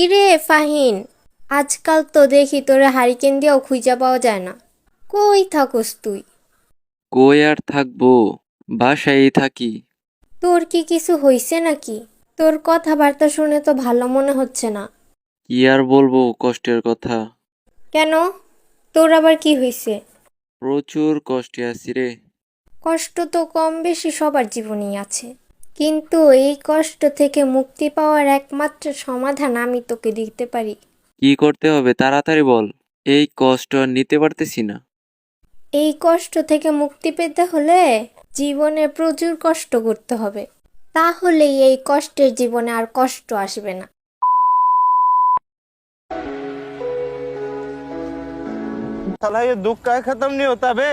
কিরে ফাহিন? আজকাল তো দেখি তোরে হারিকেন দিয়েও খুঁজা পাওয়া যায় না। কই থাকস তুই? কই আর থাকব? বাসায় থাকি। তোর কি কিছু হইছে নাকি? তোর কথাবার্তা শুনে তো ভালো মনে হচ্ছে না। কি আর বলব কষ্টের কথা। কেন? তোর আবার কি হইছে? প্রচুর কষ্টে আছি রে। কষ্ট তো কম বেশি সবার জীবনেই আছে। কিন্তু এই কষ্ট থেকে মুক্তি পাওয়ার একমাত্র সমাধান আমি তোকে দিতে পারি কি করতে হবে তাড়াতাড়ি বল এই কষ্ট আর নিতে পারতেছি না এই কষ্ট থেকে মুক্তি পেতে হলে জীবনে প্রচুর কষ্ট করতে হবে তাহলেই এই কষ্টের জীবনে আর কষ্ট আসবে না साला ये दुख का खत्म नहीं होता बे